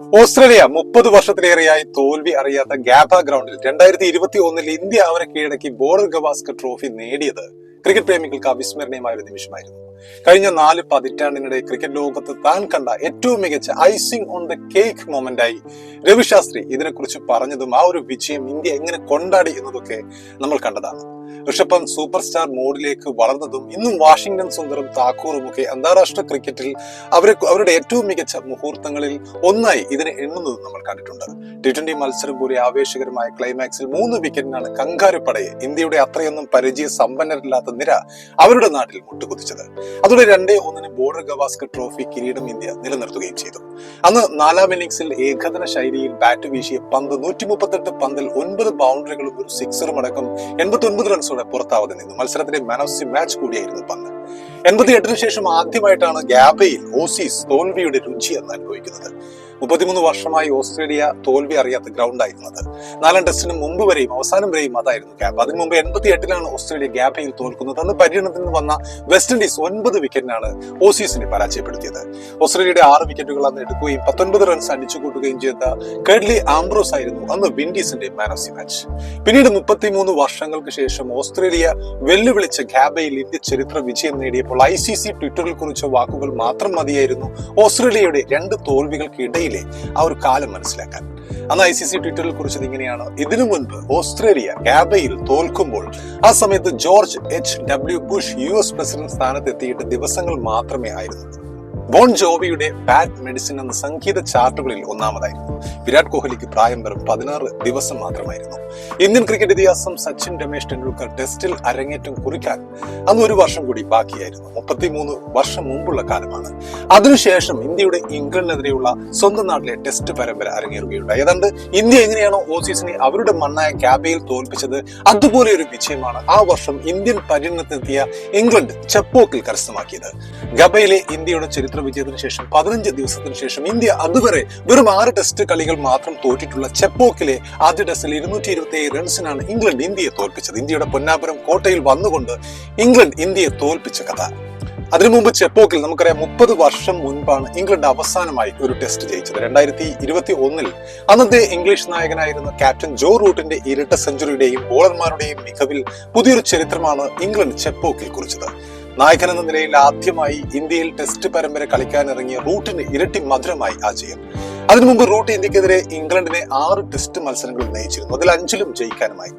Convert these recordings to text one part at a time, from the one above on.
Australia മുപ്പത് വർഷത്തിലേറെയായി തോൽവി അറിയാത്ത ഗാബ ഗ്രൗണ്ടിൽ രണ്ടായിരത്തി ഇരുപത്തി ഒന്നിൽ ഇന്ത്യ അവരെ കീഴടക്കി ബോർഡർ ഗവാസ്കർ ട്രോഫി നേടിയത് ക്രിക്കറ്റ് പ്രേമികൾക്ക് അവിസ്മരണീയമായ ഒരു നിമിഷമായിരുന്നു. കഴിഞ്ഞ നാല് പതിറ്റാണ്ടിനിടെ ക്രിക്കറ്റ് ലോകത്ത് താൻ കണ്ട ഏറ്റവും മികച്ച ഐസിംഗ് ഓൺ ദ കേക്ക് മൊമെന്റായി രവിശാസ്ത്രി ഇതിനെക്കുറിച്ച് പറഞ്ഞതും ആ ഒരു വിജയം ഇന്ത്യ എങ്ങനെ കൊണ്ടാടി എന്നതൊക്കെ നമ്മൾ കണ്ടതാണ്. ഋഷഭ് സൂപ്പർ സ്റ്റാർ മോഡിലേക്ക് വളർന്നതും ഇന്നും വാഷിംഗ്ടൺ സുന്ദറും താക്കൂറും ഒക്കെ അന്താരാഷ്ട്ര ക്രിക്കറ്റിൽ അവരെ അവരുടെ ഏറ്റവും മികച്ച മുഹൂർത്തങ്ങളിൽ ഒന്നായി ഇതിനെ എണ്ണുന്നത് നമ്മൾ കണ്ടിട്ടുണ്ട്. ടി ട്വന്റി മത്സരം പോലെ ആവേശകരമായ ക്ലൈമാക്സിൽ മൂന്ന് വിക്കറ്റിനാണ് കങ്കാരുപ്പടയെ ഇന്ത്യയുടെ അത്രയൊന്നും പരിചയ സമ്പന്നരില്ലാത്ത നിര അവരുടെ നാട്ടിൽ മുട്ടുകുതിച്ചത് അതോടെ രണ്ടേ ഒന്നിന് ബോർഡർ ഗവാസ്കർ ട്രോഫി കിരീടം ഇന്ത്യ നിലനിർത്തുകയും ചെയ്തു. അന്ന് നാലാം ഇന്നിംഗ്സിൽ ഏകദിന ശൈലിയിൽ ബാറ്റ് വീശിയ പന്ത് നൂറ്റി മുപ്പത്തെട്ട് പന്തിൽ ഒൻപത് ബൗണ്ടറികളും ഒരു സിക്സറും അടക്കം എൺപത്തി ഒൻപത് റൺസോടെ പുറത്താവാതെ നിന്നു. മത്സരത്തിലെ മാൻ ഓഫ് ദി മാച്ച് കൂടിയായിരുന്നു പന്ത്. എൺപത്തി എട്ടിന് ശേഷം ആദ്യമായിട്ടാണ് ഗ്യാബയിൽ ഓസീസ് തോൽവിയുടെ രുചി എന്ന് അനുഭവിക്കുന്നത്. മുപ്പത്തിമൂന്ന് വർഷമായി ഓസ്ട്രേലിയ തോൽവി അറിയാത്ത ഗ്രൗണ്ട് ആയിരുന്നത്. നാലാം ടെസ്റ്റിന് മുമ്പ് വരെയും അവസാനം വരെയും അതായിരുന്നു ഗ്യാപ്പ് അതിനു മുമ്പ് എൺപത്തി എട്ടിലാണ് ഓസ്ട്രേലിയ ഗ്യാപ്പയിൽ തോൽക്കുന്നത്. അന്ന് പര്യടനത്തിൽ നിന്ന് വന്ന വെസ്റ്റ് ഇൻഡീസ് ഒൻപത് വിക്കറ്റിനാണ് ഓസീസിനെ പരാജയപ്പെടുത്തിയത്. ഓസ്ട്രേലിയയുടെ ആറ് വിക്കറ്റുകൾ അന്ന് എടുക്കുകയും പത്തൊൻപത് റൺസ് അടിച്ചുകൂട്ടുകയും ചെയ്ത കെഡ്ലി ആംബ്രോസ് ആയിരുന്നു അന്ന് വിൻഡീസിന്റെ മാൻ ഓഫ് ദി മാച്ച് പിന്നീട് മുപ്പത്തിമൂന്ന് വർഷങ്ങൾക്ക് ശേഷം ഓസ്ട്രേലിയ വെല്ലുവിളിച്ച ഗ്യാബയിൽ ഇന്ത്യ ചരിത്ര വിജയം നേടിയപ്പോൾ ഐ സി സി ട്വിറ്ററിൽ കുറിച്ച വാക്കുകൾ മാത്രം മതിയായിരുന്നു. ഓസ്ട്രേലിയയുടെ രണ്ട് തോൽവികൾക്കിടയിലെ ആ ഒരു കാലം മനസ്സിലാക്കാൻ. അന്ന് ഐ സി സി ട്വിറ്ററിൽ കുറിച്ചത് ഇങ്ങനെയാണ്. ഇതിനു മുൻപ് ഓസ്ട്രേലിയ ഗാബയിൽ തോൽക്കുമ്പോൾ ആ സമയത്ത് George H. W. Bush U. S. President സ്ഥാനത്തെത്തിയിട്ട് ദിവസങ്ങൾ മാത്രമേ ആയിരുന്നു ബോൺ ജോബിയുടെ ബാറ്റ് മെഡിസിൻ എന്ന സംഗീത ചാർട്ടുകളിൽ ഒന്നാമതായിരുന്നു. വിരാട് കോഹ്ലിക്ക് പ്രായം വെറും പതിനാറ് ദിവസം മാത്രമായിരുന്നു. ഇന്ത്യൻ ക്രിക്കറ്റ് ഇതിഹാസം സച്ചിൻ രമേശ് ടെണ്ടുൽക്കർ ടെസ്റ്റിൽ അരങ്ങേറ്റം കുറിക്കാൻ അന്ന് ഒരു വർഷം കൂടി ബാക്കിയായിരുന്നു. മുപ്പത്തിമൂന്ന് വർഷം മുമ്പുള്ള കാലമാണ്. അതിനുശേഷം ഇന്ത്യയുടെ ഇംഗ്ലണ്ടിനെതിരെയുള്ള സ്വന്തം നാട്ടിലെ ടെസ്റ്റ് പരമ്പര അരങ്ങേറുകയുണ്ടായി. ഏതാണ്ട് ഇന്ത്യ എങ്ങനെയാണോ ഓസീസിനെ അവരുടെ മണ്ണായ ക്യാബയിൽ തോൽപ്പിച്ചത് അതുപോലെ ഒരു വിജയമാണ് ആ വർഷം ഇന്ത്യൻ പര്യടനത്തിനെത്തിയ ഇംഗ്ലണ്ട് ചെപ്പോക്കിൽ കരസ്ഥമാക്കിയത്. ഗബയിലെ ഇന്ത്യയുടെ ചരിത്ര വിജയത്തിന് ശേഷം പതിനഞ്ച് ദിവസത്തിന് ശേഷം ഇന്ത്യ അതുവരെ വെറും ആറ് ടെസ്റ്റ് കളികൾ മാത്രം തോറ്റിട്ടുള്ള ചെപ്പോക്കിലെ ആദ്യ ടെസ്റ്റിൽ ഇരുന്നൂറ്റി ഇരുപത്തി ഏഴ് റൺസിനാണ് ഇംഗ്ലണ്ട് ഇന്ത്യയെ തോൽപ്പിച്ചത്. ഇന്ത്യയുടെ പൊന്നാപുരം കോട്ടയിൽ വന്നുകൊണ്ട് ഇംഗ്ലണ്ട് ഇന്ത്യയെ തോൽപ്പിച്ച കഥ. അതിനു മുമ്പ് ചെപ്പോക്കിൽ നമുക്കറിയാം മുപ്പത് വർഷം മുൻപാണ് ഇംഗ്ലണ്ട് അവസാനമായി ഒരു ടെസ്റ്റ് ജയിച്ചത്. രണ്ടായിരത്തി ഇരുപത്തി ഒന്നിൽ അന്നത്തെ ഇംഗ്ലീഷ് നായകനായിരുന്ന ക്യാപ്റ്റൻ ജോ റൂട്ടിന്റെ ഇരട്ട സെഞ്ചുറിയുടെയും ബോളർമാരുടെയും മികവിൽ പുതിയൊരു ചരിത്രമാണ് ഇംഗ്ലണ്ട് ചെപ്പോക്കിൽ കുറിച്ചത്. നായകൻ എന്ന നിലയിൽ ആദ്യമായി ഇന്ത്യയിൽ ടെസ്റ്റ് പരമ്പര കളിക്കാനിറങ്ങിയ റൂട്ടിന് ഇരട്ടി മധുരമായി ആ ജയം അതിനു മുമ്പ് റൂട്ട് ഇന്ത്യക്കെതിരെ ഇംഗ്ലണ്ടിനെ ആറ് ടെസ്റ്റ് മത്സരങ്ങളിൽ നയിച്ചിരുന്നു. അതിൽ അഞ്ചിലും ജയിക്കാനുമായി.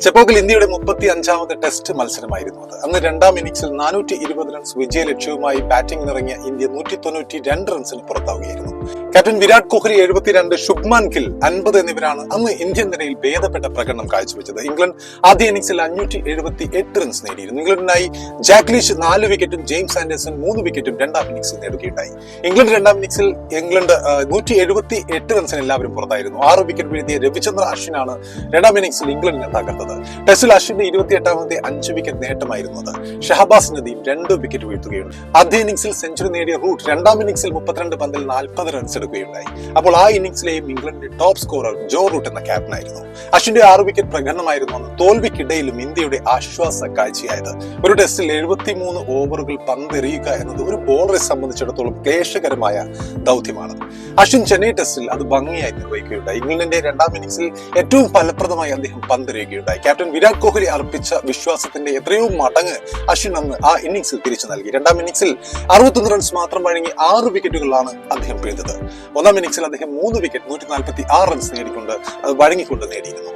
ചെപ്പോക്കിൽ ഇന്ത്യയുടെ മുപ്പത്തി അഞ്ചാമത്തെ ടെസ്റ്റ് മത്സരമായിരുന്നു അത്. അന്ന് രണ്ടാം ഇന്നിംഗ്സിൽ നാനൂറ്റി ഇരുപത് റൺസ് വിജയ ലക്ഷ്യവുമായി ബാറ്റിംഗിനിറങ്ങിയ ഇന്ത്യ നൂറ്റി തൊണ്ണൂറ്റി രണ്ട് റൺസിന് പുറത്താവുകയായിരുന്നു. ക്യാപ്റ്റൻ വിരാട് കോഹ്ലി എഴുപത്തിരണ്ട് ശുഭ്മാൻ ഗിൽ അൻപത് എന്നിവരാണ് അന്ന് ഇന്ത്യൻ നിരയിൽ ഭേദപ്പെട്ട പ്രകടനം കാഴ്ചവെച്ചത്. ഇംഗ്ലണ്ട് ആദ്യ ഇന്നിംഗ്സിൽ അഞ്ഞൂറ്റി എഴുപത്തി എട്ട് റൺസ് നേടിയിരുന്നു. ഇംഗ്ലണ്ടിനായി ജാക്ലീഷ് നാല് വിക്കറ്റും ജെയിംസ് ആൻഡേഴ്സൺ മൂന്ന് വിക്കറ്റും രണ്ടാം ഇന്നിംഗ്സിൽ നേടുകയുണ്ടായി. ഇംഗ്ലണ്ട് രണ്ടാം ഇന്നിംഗ്സിൽ ഇംഗ്ലണ്ട് നൂറ്റി എഴുപത്തി എട്ട് റൺസിന് എല്ലാവരും പുറത്തായിരുന്നു. ആറ് വിക്കറ്റ് വീഴ്ത്തിയ രവിചന്ദ്ര അശ്വിനാണ് രണ്ടാം ഇന്നിംഗ്സിൽ ഇംഗ്ലണ്ടിനെ തകർത്തത്. ടെസ്റ്റിൽ അശ്വിന്റെ ഇരുപത്തി എട്ടാമത്തെ അഞ്ച് വിക്കറ്റ് നേട്ടമായിരുന്നത് ഷഹബാസ് നദീം രണ്ട് വിക്കറ്റ് വീഴ്ത്തുകയുണ്ട് ആദ്യ ഇന്നിംഗ്സിൽ സെഞ്ചുറി നേടിയ റൂട്ട് രണ്ടാം ഇന്നിംഗ്സിൽ മുപ്പത്തിരണ്ട് പന്തിൽ നാൽപ്പത് റൺസ് എടുക്കുകയുണ്ടായി അപ്പോൾ ആ ഇന്നിംഗ്സിലെയും ഇംഗ്ലണ്ടിന്റെ ടോപ്പ് സ്കോറർ ജോ റൂട്ട് എന്ന ക്യാപ്റ്റനായിരുന്നു അശ്വിന്റെ ആറ് വിക്കറ്റ് പ്രകടനമായിരുന്നു അന്ന് തോൽവിക്കിടയിലും ഇന്ത്യയുടെ ആശ്വാസ കാഴ്ചയായത്. ഒരു ടെസ്റ്റിൽ എഴുപത്തിമൂന്ന് ഓവറുകൾ പന്തെറിയുക എന്നത് ഒരു ബോളറെ സംബന്ധിച്ചിടത്തോളം ക്ലേശകരമായ ദൗത്യമാണ് അശ്വിൻ ചെന്നൈ ടെസ്റ്റിൽ അത് ഭംഗിയായി നിർവഹിക്കുകയുണ്ടായി. ഇംഗ്ലണ്ടിന്റെ രണ്ടാം ഇന്നിംഗ്സിൽ ഏറ്റവും ഫലപ്രദമായി അദ്ദേഹം പന്തെറിയുകയുണ്ടായി. ക്യാപ്റ്റൻ വിരാട് കോഹ്ലി അർപ്പിച്ച വിശ്വാസത്തിന്റെ എത്രയോ മടങ്ങ് അശ്വിൻ അന്ന് ആ ഇന്നിംഗ്സിൽ തിരിച്ചു നൽകി. രണ്ടാം ഇന്നിംഗ്സിൽ അറുപത്തൊന്ന് റൺസ് മാത്രം വഴങ്ങി ആറ് വിക്കറ്റുകളാണ് അദ്ദേഹം പിഴുതത്. ഒന്നാം ഇന്നിംഗ്സിൽ അദ്ദേഹം മൂന്ന് വിക്കറ്റ് നൂറ്റി നാൽപ്പത്തി ആറ് റൺസ് നേടിക്കൊണ്ട് വഴങ്ങിക്കൊണ്ട് നേടിയിരുന്നു.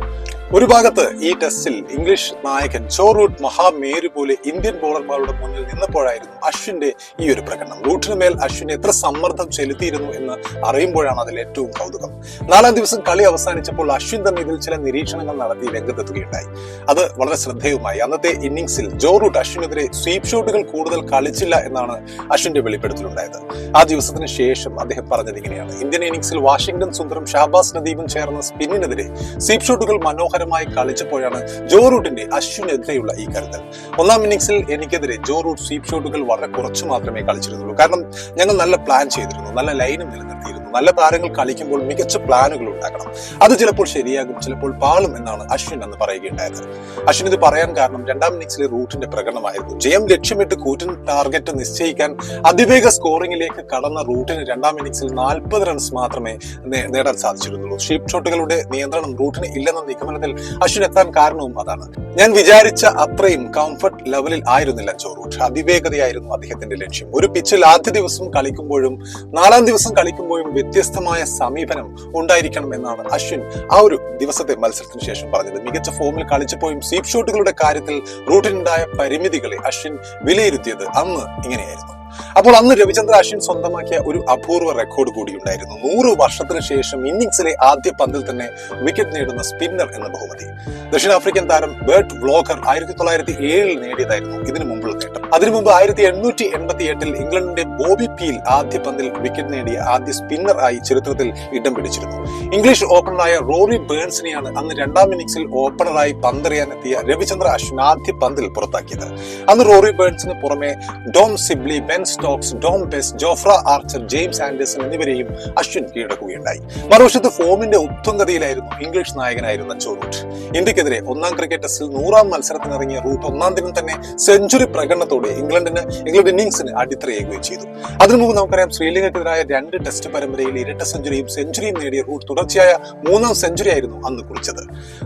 ഒരു ഭാഗത്ത് ഈ ടെസ്റ്റിൽ ഇംഗ്ലീഷ് നായകൻ റൂട്ട് മഹാമേരു പോലെ ഇന്ത്യൻ ബോളർമാരുടെ മുന്നിൽ നിന്നപ്പോഴായിരുന്നു അശ്വിന്റെ ഈ ഒരു പ്രകടനം. റൂട്ടിന് മേൽ അശ്വിൻ എത്ര സമ്മർദ്ദം ചെലുത്തിയിരുന്നു എന്ന് അറിയുമ്പോഴാണ് അതിൽ ഏറ്റവും കൗതുകം. നാലാം ദിവസം കളി അവസാനിച്ചപ്പോൾ അശ്വിൻ തന്നെ ഇതിൽ ചില നിരീക്ഷണങ്ങൾ നടത്തി രംഗത്തെത്തുകയുണ്ടായി. അത് വളരെ ശ്രദ്ധേയവുമായി. അന്നത്തെ ഇന്നിംഗ്സിൽ ജോ അശ്വിനെതിരെ സ്വീപ് ഷോട്ടുകൾ കൂടുതൽ കളിച്ചില്ല എന്നാണ് അശ്വിന്റെ വെളിപ്പെടുത്തലുണ്ടായത്. ആ ദിവസത്തിന് ശേഷം അദ്ദേഹം പറഞ്ഞത് ഇങ്ങനെയാണ്. ഇന്ത്യൻ ഇന്നിംഗ്സിൽ വാഷിംഗ്ടൺ സുന്ദരം ഷാബാസ് നദീപും ചേർന്ന സ്പിന്നിനെതിരെ സ്വീപ് ഷോട്ടുകൾ മനോഹരമായി കളിച്ചപ്പോഴാണ് ജോ റൂട്ടിന്റെ അശ്വിനെതിരെയുള്ള ഈ കരുതൽ. ഒന്നാം ഇന്നിംഗ്സിൽ എനിക്കെതിരെ ജോ റൂട്ട് സ്വീപ് ഷോട്ടുകൾ വളരെ കുറച്ച് മാത്രമേ കളിച്ചിരുന്നുള്ളൂ. കാരണം ഞങ്ങൾ നല്ല പ്ലാൻ ചെയ്തിരുന്നു. നല്ല ലൈനും നിലനിർത്തിയിരുന്നു. നല്ല താരങ്ങൾ കളിക്കുമ്പോൾ മികച്ച പ്ലാനുകൾ ഉണ്ടാക്കണം അത് ചിലപ്പോൾ ശരിയാകും ചിലപ്പോൾ പാളും എന്നാണ് അശ്വിൻ അന്ന് പറയുകയുണ്ടായത്. അശ്വിൻ ഇത് പറയാൻ കാരണം രണ്ടാം ഇന്നിംഗ്സിലെ റൂട്ടിന്റെ പ്രകടനമായിരുന്നു. ജയം ലക്ഷ്യമിട്ട് കൂറ്റൻ ടാർഗറ്റ് നിശ്ചയിക്കാൻ അതിവേഗ സ്കോറിംഗിലേക്ക് കടന്ന റൂട്ടിന് രണ്ടാം ഇന്നിംഗ്സിൽ നാൽപ്പത് റൺസ് മാത്രമേ നേടാൻ സാധിച്ചിരുന്നുള്ളൂ. ഷീപ്പ് ഷോട്ടുകളുടെ നിയന്ത്രണം റൂട്ടിന് ഇല്ലെന്ന നിഗമനത്തിൽ അശ്വിൻ എത്താൻ കാരണവും അതാണ്. ഞാൻ വിചാരിച്ച അത്രയും കംഫർട്ട് ലെവലിൽ ആയിരുന്നില്ല ജോ റൂട്ട്. അതിവേഗതയായിരുന്നു അദ്ദേഹത്തിന്റെ ലക്ഷ്യം. ഒരു പിച്ചിൽ ആദ്യ ദിവസം കളിക്കുമ്പോഴും നാലാം ദിവസം കളിക്കുമ്പോഴും വ്യത്യസ്തമായ സമീപനം ഉണ്ടായിരിക്കണം എന്നാണ് അശ്വിൻ ആ ഒരു ദിവസത്തെ മത്സരത്തിന് ശേഷം പറഞ്ഞത്. മികച്ച ഫോമിൽ കളിച്ചപ്പോഴും സീപ് ഷൂട്ടുകളുടെ കാര്യത്തിൽ റൂട്ടിനുണ്ടായ പരിമിതികളെ അശ്വിൻ വിലയിരുത്തിയത് അന്ന് ഇങ്ങനെയായിരുന്നു. അപ്പോൾ അന്ന് രവിചന്ദ്ര അശ്വിൻ സ്വന്തമാക്കിയ ഒരു അപൂർവ റെക്കോർഡ് കൂടി ഉണ്ടായിരുന്നു. നൂറ് വർഷത്തിന് ശേഷം ഇന്നിംഗ്സിലെ ആദ്യ പന്തിൽ തന്നെ വിക്കറ്റ് നേടുന്ന സ്പിന്നർ എന്ന ബഹുമതി. ദക്ഷിണാഫ്രിക്കൻ താരം ബേർട്ട് വ്ലോഗർ ആയിരത്തി തൊള്ളായിരത്തി ഏഴിൽ നേടിയതായിരുന്നു ഇതിനു മുമ്പുള്ള നേട്ടം. അതിനു മുമ്പ് ആയിരത്തി എണ്ണൂറ്റി എൺപത്തി എട്ടിൽ ഇംഗ്ലണ്ടിന്റെ ബോബി പീൽ ആദ്യ പന്തിൽ വിക്കറ്റ് നേടിയ ആദ്യ സ്പിന്നർ ആയി ചരിത്രത്തിൽ ഇടം പിടിച്ചിരുന്നു. ഇംഗ്ലീഷ് ഓപ്പണറായ റോറി ബേൺസിനെയാണ് അന്ന് രണ്ടാം ഇന്നിംഗ്സിൽ ഓപ്പണറായി പന്തെറിയാനെത്തിയ രവിചന്ദ്ര അശ്വിൻ ആദ്യ പന്തിൽ പുറത്താക്കിയത്. അന്ന് റോറി ബേൺസിന് പുറമെ Dom Sibley Ben Stokes Dom Bess Jofra Archer James Anderson എന്നിവരെയും അശ്വിൻ കീഴടക്കുകയുണ്ടായി. മറുവശത്ത് ഫോമിന്റെ ഉത്തുംഗതിയിലായിരുന്നു ഇംഗ്ലീഷ് നായകനായിരുന്ന ചോറൂട്ട്. ഇന്ത്യക്കെതിരെ ഒന്നാം ക്രിക്കറ്റ് ടെസ്റ്റിൽ നൂറാം മത്സരത്തിനിറങ്ങിയ റൂട്ട് ഒന്നാം ദിനം തന്നെ സെഞ്ചുറി പ്രകടനത്തോടെ ഇംഗ്ലണ്ടിന് ഇംഗ്ലണ്ട് ഇന്നിംഗ്സിന് അടിത്തറയേകുകയും ചെയ്തു. അതിനു മുമ്പ് നമുക്കറിയാം ശ്രീലങ്കയ്ക്കെതിരായ രണ്ട് ടെസ്റ്റ് പരമ്പരയിൽ ഇരട്ട സെഞ്ചുറിയും സെഞ്ചുറിയും നേടിയ റൂട്ട് തുടർച്ചയായ മൂന്നാം സെഞ്ചുറി ആയിരുന്നു അന്ന് കുറിച്ചത്.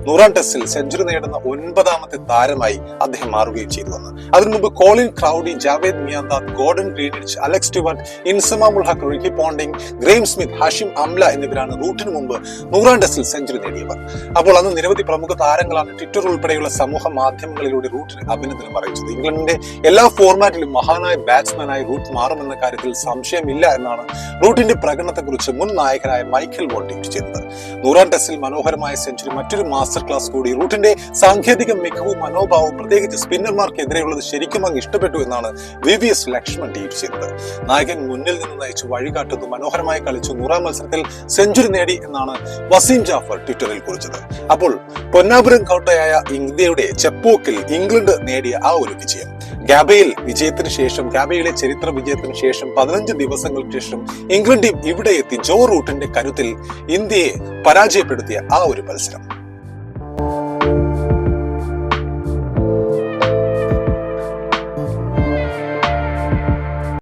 നൂറാം ടെസ്റ്റിൽ സെഞ്ചുറി നേടുന്ന ഒൻപതാമത്തെ താരമായി അദ്ദേഹം മാറുകയും ചെയ്തു വന്നു അതിനു മുമ്പ് Colin ക്രൗഡി Javed Miandad Gordon Greenidge Alex Stewart Inzamam ul Haq Ricky Ponting Graeme Smith Hashim Amla എന്നിവരാണ് റൂട്ടിന് മുമ്പ് നൂറാം ടെസ്റ്റിൽ സെഞ്ചുറി നേടിയവർ. അപ്പോൾ അന്ന് നിരവധി പ്രമുഖ താരങ്ങളാണ് ട്വിറ്റർ ഉൾപ്പെടെയുള്ള സമൂഹ മാധ്യമങ്ങളിലൂടെ റൂട്ടിന് അഭിനന്ദനം അറിയിച്ചത്. ഇംഗ്ലണ്ടിന്റെ എല്ലാ ഫോർമാറ്റിലും മഹാനായ ബാറ്റ്സ്മാനായി റൂട്ട് മാറുമെന്ന കാര്യത്തിൽ സംശയമില്ല എന്നാണ് റൂട്ടിന്റെ പ്രകടനത്തെക്കുറിച്ച് മുൻ നായകനായ മൈക്കൽ വോൾ ട്വീറ്റ് ചെയ്തത്. നൂറാം ടെസ്റ്റിൽ മനോഹരമായ സെഞ്ചുറി മറ്റൊരു മാസ്റ്റർ ക്ലാസ് കൂടി റൂട്ടിന്റെ സാങ്കേതിക മികവും മനോഭാവവും പ്രത്യേകിച്ച് സ്പിന്നർമാർക്കെതിരെയുള്ളത് ശരിക്കും അങ്ങ് ഇഷ്ടപ്പെട്ടു എന്നാണ് V V S Laxman tweet ചെയ്തത്. നായകൻ മുന്നിൽ നിന്ന് നയിച്ച് വഴികാട്ടുന്നു. മനോഹരമായി കളിച്ചു. നൂറാം മത്സരത്തിൽ സെഞ്ചുറി നേടി എന്നാണ് വസീം ജാഫർ ട്വിറ്ററിൽ കുറിച്ചത്. അപ്പോൾ പൊന്നാപുരം കോട്ടയായ ഇന്ത്യയുടെ ചെപ്പോക്കിൽ ഇംഗ്ലണ്ട് നേടിയ ആ ഒരു വിജയം. ഗാബയിൽ വിജയത്തിന് ശേഷം ഗാബയിലെ ചരിത്ര വിജയത്തിന് ശേഷം പതിനഞ്ച് ദിവസങ്ങൾക്ക് ശേഷം ഇംഗ്ലണ്ട് ടീം ഇവിടെ എത്തി ജോ റൂട്ടിന്റെ കരുത്തിൽ ഇന്ത്യയെ പരാജയപ്പെടുത്തിയ ആ ഒരു മത്സരം.